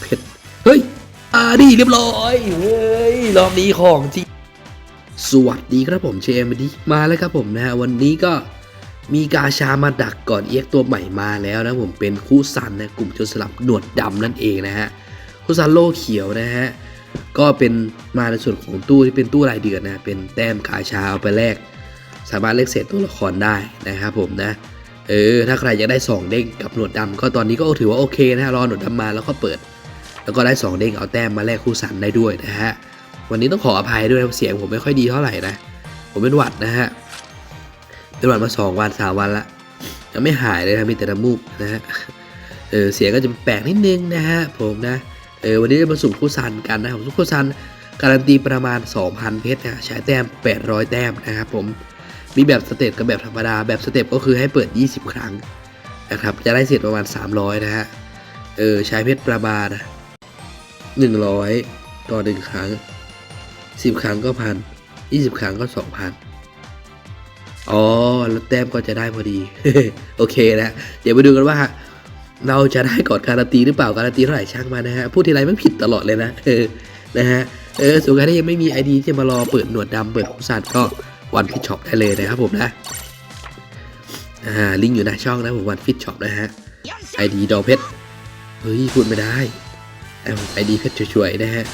เผ็ดเฮ้ยอาดีเรียบร้อย เฮ้ย รอบนี้ของจริง สวัสดีครับผมเชมดีมาแล้วครับผมนะฮะ วันนี้ก็มีกาชามาดักก่อนเอ็กตัวใหม่มาแล้วนะผมเป็นคู่ซันนะกลุ่มจรสลับหนวดดำนั่นเองนะฮะ คู่ซันโลเขียวนะฮะ ก็เป็นมาในส่วนของตู้ที่เป็นตู้รายเดือนนะ เป็นแต้มกาชาเอาไปแลก สามารถเลือกเศษตัวละครได้นะครับผมนะ เออ ถ้าใครอยากได้ 2 เด้งกับหนวดดำก็ตอนนี้ก็ถือว่าโอเคนะฮะรอหนวดดำมาแล้วก็เปิด แล้วก็ได้ 2 เด้งเอาแต้มมาแลกคู่สันได้ด้วยนะฮะวันนี้ต้องขออภัยด้วยเสียงผมไม่ค่อยดีเท่าไหร่นะผมเป็นหวัดนะฮะเป็นหวัดมา2วัน3วันละยังไม่หายเลยนะมีแต่น้ำมูกนะฮะเออเสียงก็จะแปลกนิดนึงนะฮะผมนะเออวันนี้จะมาสุ่มคู่สันกันนะครับสุ่มคู่สันการันตีประมาณ 2,000 เพชรนะใช้แต้ม 800 แต้มนะครับผม มีแบบสเต็ปกับแบบธรรมดา แบบสเต็ปก็คือให้เปิด 20 ครั้งนะครับ จะได้เสร็จประมาณ 300 นะฮะ เออ ใช้เพชรประมาณ100 ต่อ 1 ครั้ง 10 ครั้งก็พัน20 ครั้งก็ 2,000 อ๋อ แล้วแต้มก็จะได้พอดี โอเคนะ เดี๋ยวไปดูกันว่า เราจะได้กอนการันตีหรือเปล่า การันตีเท่าไหร่ช่างมานะฮะ พูดทีไรมันผิดตลอดเลยนะ เออ นะฮะ เออส่วนใครที่ยังไม่มีไอดีที่จะมารอเปิดหนวดดำเปิดคุสัตว์ก็ วันฟิตช็อปได้เลยนะครับผมนะอ่าลิงก์อยู่หน้าช่องนะผมวันฟิตช็อปนะฮะไอดีดอเพชรเฮ้ยพูดไม่ได้ไอดีเพชรช่วยๆนะฮะ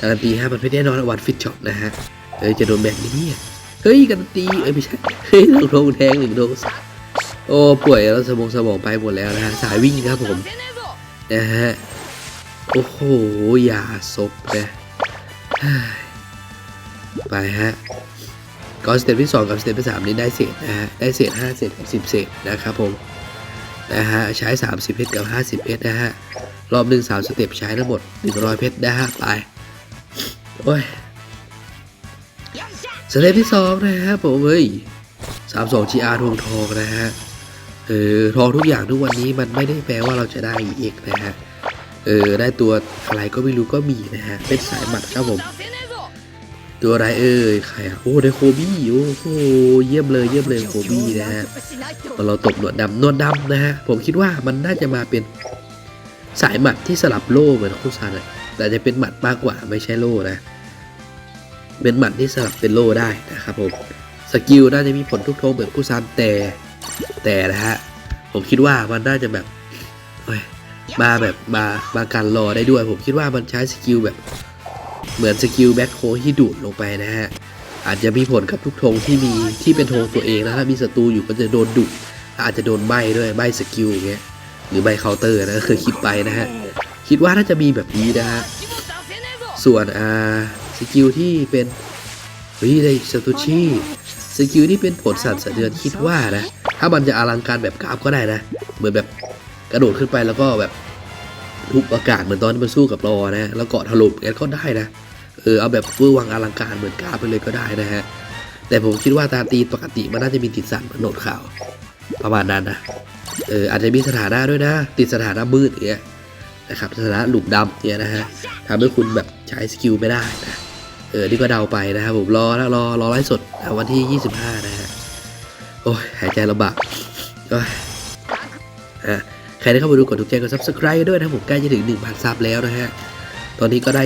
การันตีห้าพันเพชรแน่นอนวันฟิตช็อปนะฮะเออจะโดนแบนไหมเนี่ยเฮ้ยการันตีเอ้ยไม่ใช่เฮ้ยหนึ่งโดนแทงหนึ่งโดนโอ้ป่วยแล้วสมองสมองไปหมดแล้วนะฮะสายวิ่งครับผมนะฮะโอ้โหอย่าซบนะไปฮะ ก็สเต็ปที่ 2 กับสเต็ปที่ 3 นี้ได้เศษนะฮะได้เศษ5เศษกับ10เศษนะครับผมนะฮะใช้ 30เพชรกับ 50เพชรนะฮะรอบหนึ่งสามสเต็ปใช้ทั้งหมด 100เพชรนะฮะไปโอ้ยสเต็ปที่ 2 นะฮะผมเฮ้ย32 GR ทวงทองนะฮะเออทองทุกอย่างทุกวันนี้มันไม่ได้แปลว่าเราจะได้เอกนะฮะเออได้ตัวอะไรก็ไม่รู้ก็มีนะฮะเป็นสายหมัดครับผม ตัวอะไรเอ่ยใครอะโอ้ได้โคบี้โอ้โหเยี่ยมเลยเยี่ยมเลยโคบี้นะฮะพอเราตบหนวดดำหนวดดำนะฮะผมคิดว่ามันน่าจะมาเป็นสายหมัดที่สลับโล่เหมือนคู่ซันแต่จะเป็นหมัดมากกว่าไม่ใช่โล่นะ เป็นหมัดที่สลับเป็นโล่ได้นะครับผมสกิลน่าจะมีผลทุกโทงเหมือนคู่ซันแต่แต่นะฮะผมคิดว่ามันน่าจะแบบมาแบบมามากันรอได้ด้วย ผมคิดว่ามันใช้สกิลแบบ เหมือนสกิลแบ็คโคที่ดูดลงไปนะฮะ อาจจะมีผลกับทุกธงที่มีที่เป็นธงตัวเองนะถ้ามีศัตรูอยู่ก็จะโดนดุอาจจะโดนใบด้วยใบสกิลอย่างเงี้ยหรือใบเคาน์เตอร์นะเคยคิดไปนะฮะ คิดว่าน่าจะมีแบบนี้นะฮะ ส่วนอ่าสกิลที่เป็นเฮ้ยไดซาโตชิสกิลที่เป็นผลสั่นสะเทือนคิดว่านะ ถ้ามันจะอลังการแบบกราฟก็ได้นะ เหมือนแบบกระโดดขึ้นไปแล้วก็แบบทุบอากาศเหมือนตอนที่มันสู้กับรอนะ แล้วเกาะถล่มกันก็ได้นะ ออเอาแบบเวอร์วังอลังการเหมือนกาไปเลยก็ได้นะฮะ แต่ผมคิดว่าตาตีปกติมันน่าจะมีติดสันหนโหนดข่าว ประมาณนั้นนะเอออาจจะมีสถานะด้วยนะ ติดสถานะมืดอย่างเงี้ยนะครับสถานะหลุมดำเนี่ยนะฮะทำให้คุณแบบใช้สกิลไม่ได้นะเออนี่ก็เดาไปนะครับผมรอแล้วรอรอไลฟ์สดนะวันที่ 25 นะฮะโอ้ยหายใจลำบากโอ้ยอะใครได้เข้ามาดูกดถูกใจกด subscribe ด้วยนะผมใกล้จะถึง 1,000 ซับแล้วนะฮะ ตอนนี้ก็ได้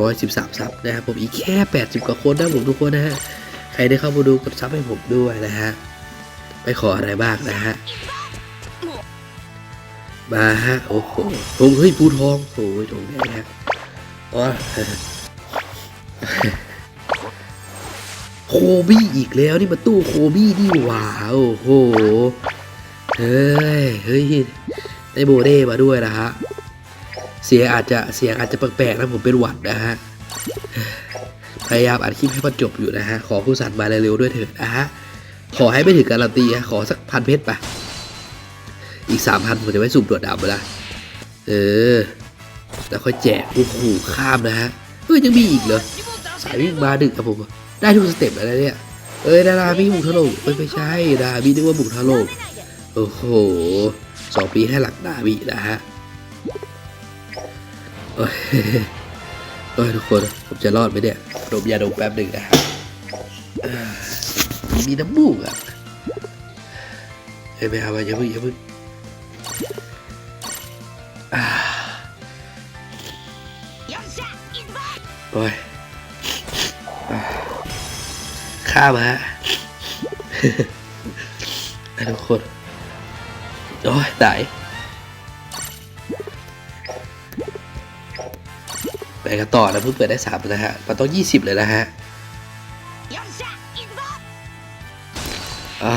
913 ซับนะครับผมอีกแค่ 80 กว่าคนนะผมทุกคนนะฮะ ใครได้เข้ามาดูกดซับให้ผมด้วยนะฮะไม่ขออะไรมากนะฮะ มาฮะ โอ้โหทงเฮ้ยปูทองโอ้ยทงแดงฮะอ๋อโคบี้อีกแล้วนี่มาตู้โคบี้นี่หว่าโอ้โห เฮ้ย เฮ้ย ได้โบเด้มาด้วยนะฮะ เสียงอาจจะเสียงอาจจะแปลกๆนะผมเป็นหวัดนะฮะพยายามอัดคลิปให้มันจบอยู่นะฮะขอผู้สันมาเร็วๆด้วยเถิดนะฮะขอให้ไม่ถึงการันตีฮะขอสักพันเพชรไปอีกสามพันผมจะไว้สุ่มตรวจดาวไปละเออ แล้วค่อยแจกโอ้โหข้ามนะฮะเฮ้ยยังมีอีกเหรอสายวิ่งมาดึกครับผมได้ทุกสเต็ปแล้วเนี่ยเอ้ยดาราพี่บุกถล่มเอ้ยไม่ใช่ดาราพี่นึกว่าบุกถล่มโอ้โหสองปีให้หลักดาบินะฮะ โอ้ยโอ้ยทุกคนผมจะรอดไหมเนี่ยดมยาดมแป๊บหนึ่งนะฮะอ่ามีน้ำมูกอะเฮ้ยไม่เอาไปอย่าเพิ่งอย่าพิ่งอ่าโอ้ยข้ามาฮะอะทุกคนโอ้ยตาย ไปกันต่อนะเพิ่งเปิดได้สามนะฮะมันต้องยี่สิบเลยนะฮะอะ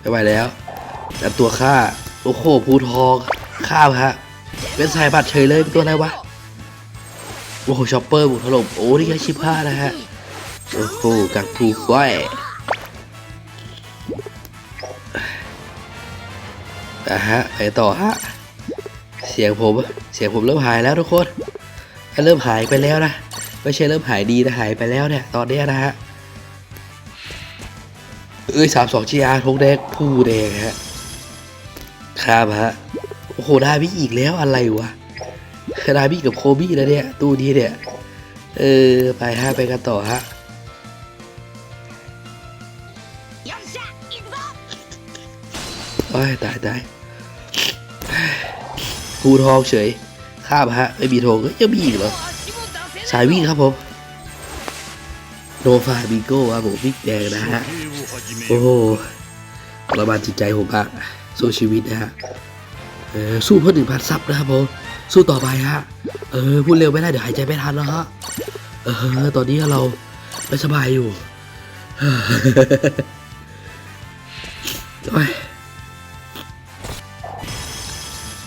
ไม่ไหวแล้วจับตัวฆ่าโอ้โหภูทองข้ามฮะเป็นสายบัตรเฉยเลยเป็นตัวอะไรวะโอ้โหช็อปเปอร์บุกถล่มโอ้นี่แค่ชิบ้านะฮะโอ้โหกักผูก้อยอะฮะไปต่อฮะเสียงผม เสียงผมเริ่มหายแล้วทุกคนเริ่มหายไปแล้วนะไม่ใช่เริ่มหายดีนะหายไปแล้วเนี่ยตอนเนี้ยนะฮะเอ้ยสามสองจีอาร์ทงแดงผู้แดงฮะครับฮะโอ้โหดาบิอีกแล้วอะไรวะดาบิกับโคบี้นะเนี่ยตู้นี้เนี่ยเออไปฮะไปกันต่อฮะโอ้ยตายตายภูทองเฉย ข้ามฮะไม่มีทงก็ยังมีอีกเหรอสายวิ่งครับผมโนฟาบิโก้ครับผมวิ่งแดงนะฮะโอ้โหทรมานจิตใจผมอะสู้ชีวิตนะฮะเออสู้เพื่อหนึ่งพันซับนะครับผมสู้ต่อไปฮะเออพูดเร็วไม่ได้เดี๋ยวหายใจไม่ทันแล้วฮะเออตอนนี้เราไม่สบายอยู่โอ้ย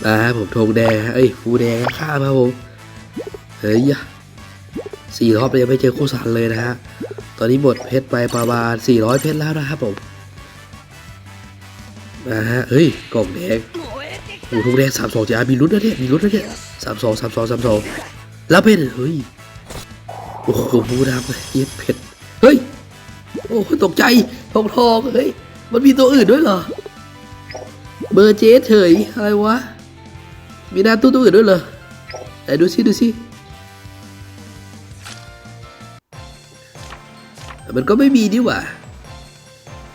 มาครับผมธงแดงฮะเอ้ยฟูแดงข้ามครับผมเฮ้ยยะสี่รอบเลยไม่เจอโคสันเลยนะฮะตอนนี้หมดเพชรไปประมาณ400 เพชรแล้วนะครับผมนะฮะเฮ้ยกล่องแดงโอ้โหธงแดงสามสองจะมีลุ้นนะเนี่ยมีลุ้นนะเนี่ยสามสองสามสองสามสองแล้วเพชรเฮ้ยโอ้โหพูดครับเย็ดเพชรเฮ้ยโอ้โหตกใจทองทองเฮ้ยมันมีตัวอื่นด้วยเหรอเบอร์เจสเฉยอะไรวะ มีหน้าตู้ตัวอื่นด้วยเหรอไหนดูสิดูสิแต่มันก็ไม่มีนี่หว่า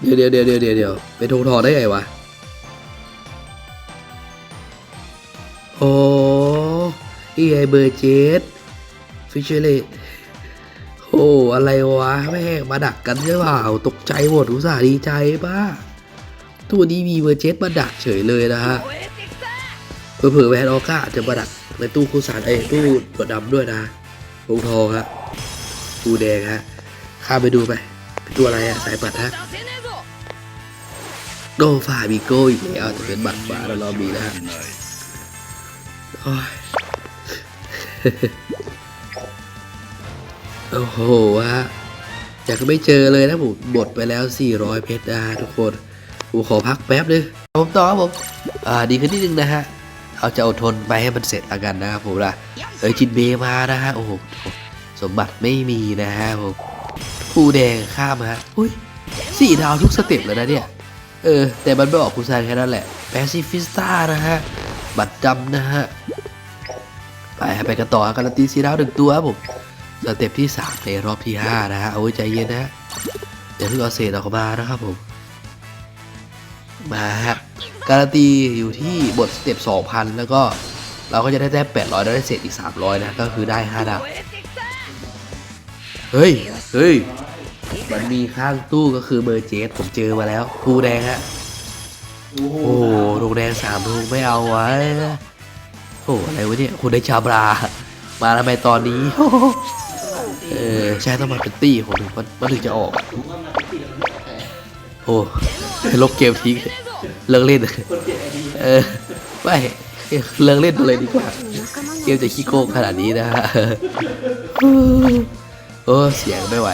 เดี๋ยวเดี๋ยวเดี๋ยวเดี๋ยวเดี๋ยวเดี๋ยวเป็นทงทอได้ไงวะโอ้นี่ไงเบอร์เจสฟิชเชอร์เลโอ้อะไรวะแม่งมาดักกันใช่เปล่าตกใจหมดอุตส่าห์ดีใจป้าตัวนี้มีเบอร์เจสมาดักเฉยเลยนะฮะ เผื่อแวนออก้าอาจจะมาดักในตู้คู่สารเอ้ตู้ตัวดำด้วยนะทงทองฮะตู้แดงฮะข้ามไปดูไปตัวอะไรอะสายปัดฮะโดฟาบิโก้อีกแล้วจะเป็นบัตรฟ้าแล้วรอบีนะฮะโอ้โหฮะอยากไม่เจอเลยนะผมหมดไปแล้ว 400 เพชรนะฮะทุกคนผมขอพักแป๊บนึงผมต่อครับผมอ่าดีขึ้นนิดนึงนะฮะ เอาจะอดทนไปให้มันเสร็จแล้วกันนะครับผมล่ะเอ้ยจินเบมานะฮะโอ้โหสมบัติไม่มีนะฮะผมผู้แดงข้ามฮะอุ้ยสี่ดาวทุกสเต็ปแล้วนะเนี่ย เออ แต่มันไม่ออกคุณซานแค่นั้นแหละแปซิฟิสตานะฮะ บัตรดำนะฮะ ไปไปกันต่อการันตีสีดาวหนึ่งตัวครับผมสเต็ปที่สามในรอบที่ห้านะฮะเอาใจเย็นนะเดี๋ยวเพิ่งเอาเศษออกมานะครับผม มาฮะ การันตีอยู่ที่บทสเต็ป2,000 แล้วก็เราก็จะได้แต้ม800 แล้วได้เศษอีก 300 นะ ก็คือได้ 5 ดาว เฮ้ย เฮ้ย มันมีข้างตู้ก็คือเบอร์เจสผมเจอมาแล้วทูแดงฮะ โอ้โหโรงแดงสามทูไม่เอาไว้โอ้อะไรวะเนี่ยคุณได้ชาบรา มาทำไมตอนนี้ เออ ใช่ต้องมาเป็นตี้ผมถึงมันมันถึงจะออก โอ้ลบเกมทิ้ง เลิกเล่นเออไม่เลิกเล่นเลยดีกว่า เกมจะขี้โกงขนาดนี้นะฮะโอ้เสียงไม่ไหว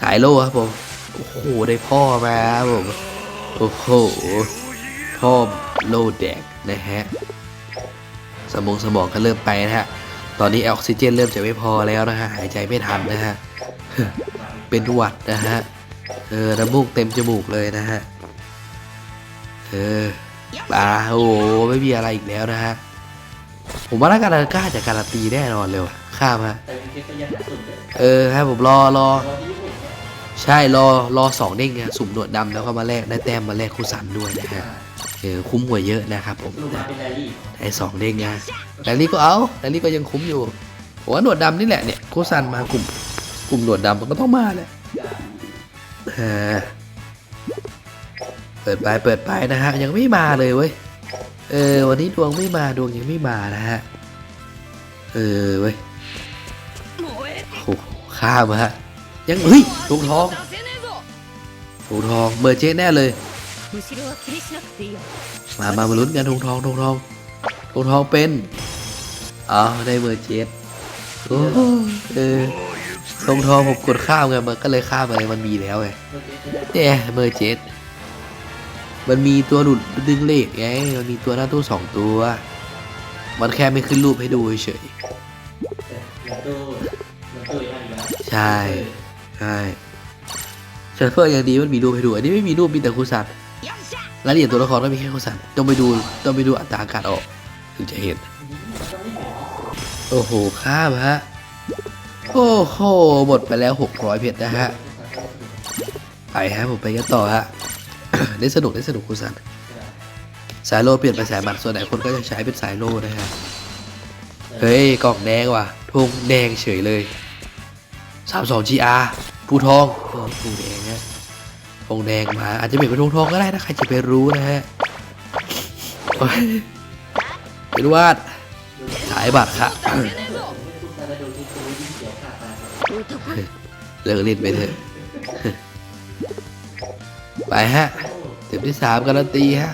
สายโล่ครับผม โอ้โห ได้พ่อมาครับผม โอ้โห พ่อโล่แดกนะฮะ สมองสมองก็เริ่มไปนะฮะ ตอนนี้ออกซิเจนเริ่มจะไม่พอแล้วนะฮะ หายใจไม่ทันนะฮะ เป็นหวัดนะฮะ เออน้ำมูกเต็มจมูกเลยนะฮะเออปลาโอ้โหไม่มีอะไรอีกแล้วนะฮะ ผมว่าน่าการกล้าจะการันตีแน่นอนเลยว่ะข้ามฮะเออให้ผมรอรอ ใช่รอรอสองเด้งไงสุ่มหนวดดำแล้วก็มาแลกได้แต้มมาแลกคู่สันด้วยนะฮะเออคุ้มกว่าเยอะนะครับผมไอ้สองเด้งนะแรลลี่ก็เอาแรลลี่ก็ยังคุ้มอยู่ผมว่าหนวดดำนี่แหละเนี่ยโคซันมากลุ่ม กลุ่มหนวดดำมันก็ต้องมาแหละอ่า เปิดไปเปิดไปนะฮะ ยังไม่มาเลยเว้ย เออ วันนี้ดวงไม่มาดวงยังไม่มานะฮะ เออเว้ยโอ้ข้ามฮะ ยังเฮ้ยดวงทองดวงทองเบอร์เจ๊แน่เลย มามามาลุ้นกันดวงทองดวงทองดวงทองเป็นอ๋อได้เบอร์เจ๊โเออทองทองผมกดข้ามไงมันก็เลยข้ามไปมันมีแล้วไงเนี่ยเบอร์เจ๊ มันมีตัวหลุดดึงเลขไง มันมีตัวหน้าตู้สองตัว มันแค่ไม่ขึ้นรูปให้ดูเฉยตู้ตู้อีกอันอีกแล้วๆใช่ใช่เซิร์ฟเฟอร์อย่างดีมันมีรูปให้ดู อันนี้ไม่มีรูปมีแต่คูซันรายละเอียดตัวละครก็มีแค่คูซันต้องไปดูต้องไปดูอัตราการออกถึงจะเห็น โอ้โหข้ามฮะ โอ้โหหมดไปแล้ว 600 เพชรนะฮะ ไปฮะผมไปกันต่อฮะ ได้สนุกได้สนุกคุณสันสายโลเปลี่ยนไปสายหมัดส่วนไหนคนก็จะใช้เป็นสายโลนะฮะเฮ้ยกล่องแดงว่ะธงแดงเฉยเลย32 GR ภูทองเออภูแดงฮะธงแดงมา อาจจะเปลี่ยนเป็นธงทองก็ได้นะใครจะไปรู้นะฮะโอ้ยเป็นวาดขายบัตรค่ะตู้ซาดาดูที่ตู้ยิ่งเขียวขาดไปเลิกเล่นไปเถอะไปฮะเต็มที่สามการันตีฮะ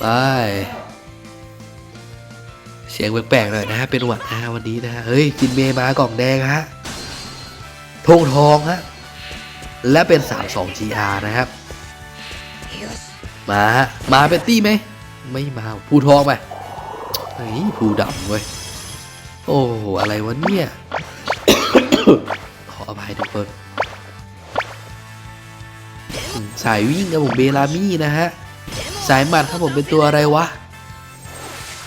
ไป เสียงแปลกๆหน่อยนะฮะ เป็นหวัดนะฮะวันนี้นะฮะ เฮ้ย จินเมย์มากล่องแดงฮะธงทองฮะ และเป็น 32 GR นะครับ มาฮะมาเป็นตี้ไหม ไม่มาภูทองไปเฮ้ยภูดำเว้ย โอ้โหอะไรวะเนี่ย ขออภัยทุกคน สายวิ่งครับผมเบลามี่นะฮะ สายหมัดครับผมเป็นตัวอะไรวะ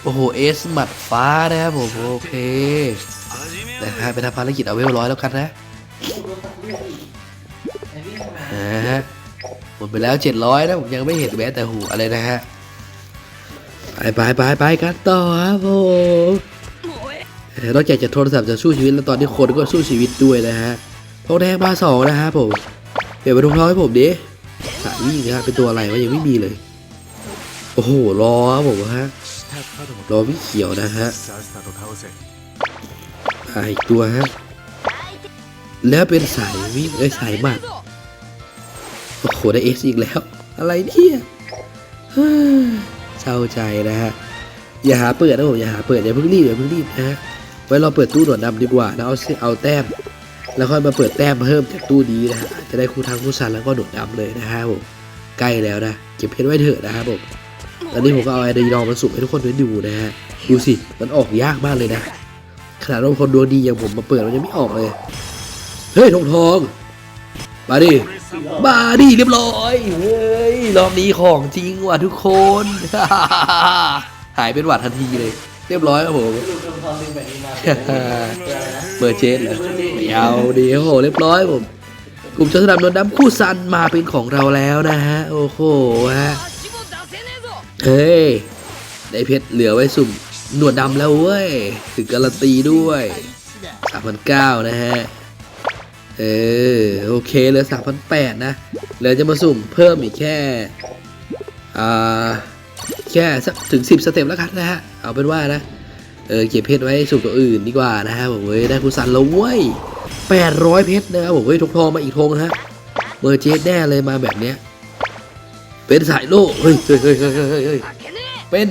โอ้โหเอสหมัดฟ้านะครับผมโอเคแต่ฮะไปทำภารกิจเอาไว้ร้อยแล้วกันนะนะฮะหมดไปแล้ว700นะผมยังไม่เห็นแม้แต่หูอะไรนะฮะไปไปไปไปกันต่อครับผมนอกจากจะโทรศัพท์จะสู้ชีวิตแล้วตอนนี้คนก็สู้ชีวิตด้วยนะฮะทองแดงมาสองนะฮะผมเปลี่ยนเป็นทองทองให้ผมดิ สายวิ่งนะฮะเป็นตัวอะไรวะยังไม่มีเลย โอ้โหรอผมฮะรอวิ่งเขียวนะฮะอีกตัวฮะแล้วเป็นสายวิ่งเอ้สายบัตโอ้โหได้เอสอีกแล้ว อะไรเนี่ยเศร้าใจนะฮะอย่าหาเปิดนะผมอย่าหาเปิดอย่าเพิ่งรีบอย่าเพิ่งรีบนะฮะไว้เราเปิดตู้หนวดดำดีกว่าแล้วเอาเอาแต้ม แล้วค่อยมาเปิดแต้มเพิ่มจากตู้นี้นะฮะจะได้คู่ทางคู่สันแล้วก็หนวดดำเลยนะฮะผมใกล้แล้วนะเก็บเพชรไว้เถอะนะครับผมตอนนี้ผมก็เอาไอเดียลองมาสุ่มให้ทุกคนได้ดูนะฮะดูสิมันออกยากมากเลยนะขนาดว่าคนดวงดีอย่างผมมาเปิดมันยังไม่ออกเลยเฮ้ยทองทองมาดิมาดิเรียบร้อยเฮ้ยรอบนี้ของจริงว่ะทุกคนหายเป็นหวัดทันทีเลย เรียบร้อยครับผมลูกลงท องดึงแบบนี้มาเป็นอร์เจสเหรอไม่เอาดีโอ้โหเรียบร้อยผม กลุ่มเจ้าสนามนวลดำคู่ซันมาเป็นของเราแล้วนะฮะ โอ้โหฮะเฮ้ย ได้เพชรเหลือไว้สุ่มหนวดดำแล้วเว้ย ถึงการันตีด้วย3,900นะฮะ เออ โอเคเหลือ3,800นะเหลือจะมาสุ่มเพิ่มอีกแค่ อ่า แค่สักถึง 10 สเต็ปแล้วกันนะฮะ เอาเป็นว่านะ เออเก็บเพชรไว้สุ่มตัวอื่นดีกว่านะฮะผมเว้ยได้คุณสันแล้วเว้ย800เพชรนะครับผมเว้ยทกทองมาอีกทงนะฮะเบอร์เจสแน่เลยมาแบบเนี้ยเป็นสายโล่เฮ้ยเฮ้ยเฮ้ยเฮ้ยเฮ้ยเป็น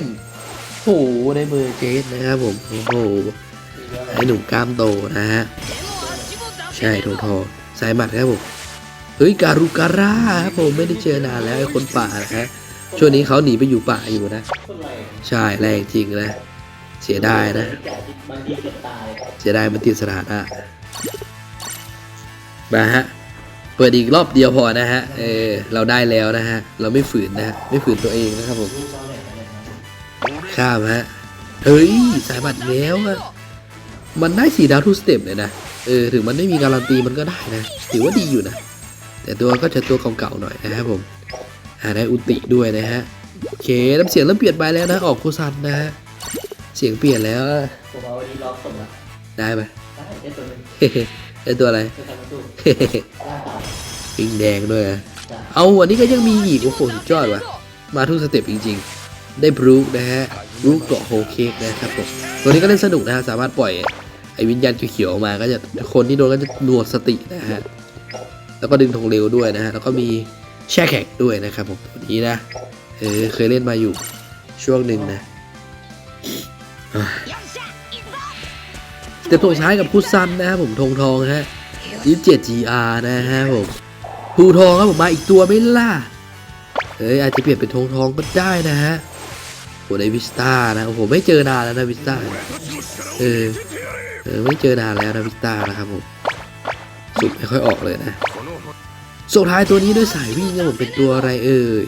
โหในมือเจสนะครับผมโอ้โหไอหนุ่มกล้ามโตนะฮะใช่ทองทองสายหมัดครับผมเฮ้ยการุการ่าครับผมไม่ได้เจอนานแล้วไอ้คนป่านะฮะช่วงนี้เขาหนีไปอยู่ป่าอยู่นะ ใช่แรงจริงนะ เสียดายนะ บางทีเกือบตายเสียดายมันติดสถานะมาฮะ เปิดอีกรอบเดียวพอนะฮะ เออ เราได้แล้วนะฮะ เราไม่ฝืนนะฮะ ไม่ฝืนตัวเองนะครับผม ลูกเราแหลกอะไรนะข้ามฮะ เฮ้ย สายบัตรแล้วอะมันได้สีดาวทุกสเต็ปเลยนะ เออ ถึงมันไม่มีการันตีมันก็ได้นะ ถือว่าดีอยู่นะ แต่ตัวก็จะตัวเก่าๆหน่อยนะครับผม หาได้อุติด้วยนะฮะ โอเค น้ำเสียงเริ่มเปลี่ยนไปแล้วนะ ออกคูซันนะฮะ เสียงเปลี่ยนแล้วผมเอาอันนี้ล็อกส่งอะได้ไหมได้ได้ตัวหนึงเฮ้ได้ตัวอะไรจะทำประตูเฮ้ล่าตาปิงแดงด้วยอะจ้ะเอาอันนี้ก็ยังมีอีกโอ้โหสุดยอดว่ะมาทุกสเต็ปจริง ๆ ได้บรูคนะฮะบรูคเกาะโฮเค้กนะครับผมตัวนี้ก็เล่นสนุกนะฮะสามารถปล่อยไอ้วิญญาณเขียวๆออกมาก็จะคนที่โดนก็จะหนวดสตินะฮะแล้วก็ดึงธงเร็วด้วยนะฮะแล้วก็มีแช่แข็งด้วยนะครับผมตัวนี้นะเออเคยเล่นมาอยู่ช่วงหนึ่งนะ อะสเต็ปส่งท้ายกับพุซันนะครับผมธงทองฮะ27 GR นะฮะผมภูทองครับผมมาอีกตัวไม่ล่ะเฮ้ยอาจจะเปลี่ยนเป็นธงทองก็ได้นะฮะโหในวิสตานะโอ้โหไม่เจอนานแล้วนะวิสตาเออเออไม่เจอนานแล้วนะวิสตานะครับผมสุดไม่ค่อยออกเลยนะส่งท้ายตัวนี้ด้วยสายวิ่งครับผมเป็นตัวอะไรเอ่ย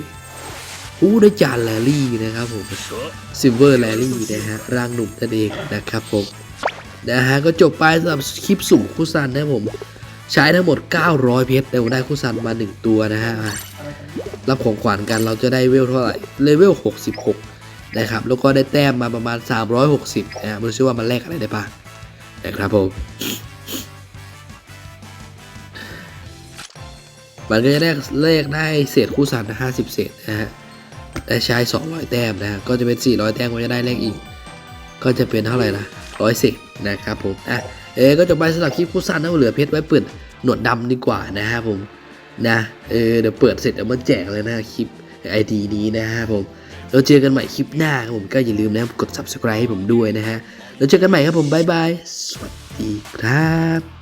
อู้ด้วยจานแลลี่นะครับผมซิลเวอร์แลลี่นะฮะร่างหนุ่มนั่นเองนะครับผมนะฮะก็จบไปสำหรับคลิปสุ่มคุซันนะผม ใช้ทั้งหมด 900 เพชรแต่ผมได้คุซันมา 1 ตัวนะฮะรับของขวัญกันเราจะได้เวลเท่าไหร่เลเวล 66 นะครับ แล้วก็ได้แต้มมาประมาณ 360 นะฮะไม่รู้ชื่อว่ามันแลกอะไรได้บ้างนะครับผมมันก็จะแลกเลขได้เศษคู่สัน50เศษนะฮะ ได้ใช้ 200 แต้มนะฮะก็จะเป็น 400 แต้มก็จะได้เลขอีก ก็จะเป็นเท่าไหร่นะร้อยเศษนะครับผม อะ เอ๊ก็จบไปสำหรับคลิปคู่สั้นนะเหลือเพชรไว้เปิดหนวดดำดีกว่านะครับผม นะ เออ เดี๋ยวเปิดเสร็จเดี๋ยวมาแจกเลยนะคลิปไอดีนี้นะครับผมแล้วเจอกันใหม่คลิปหน้าครับผมก็อย่าลืมนะกด subscribe ให้ผมด้วยนะฮะ แล้วเจอกันใหม่ครับผม บ๊ายบาย สวัสดีครับ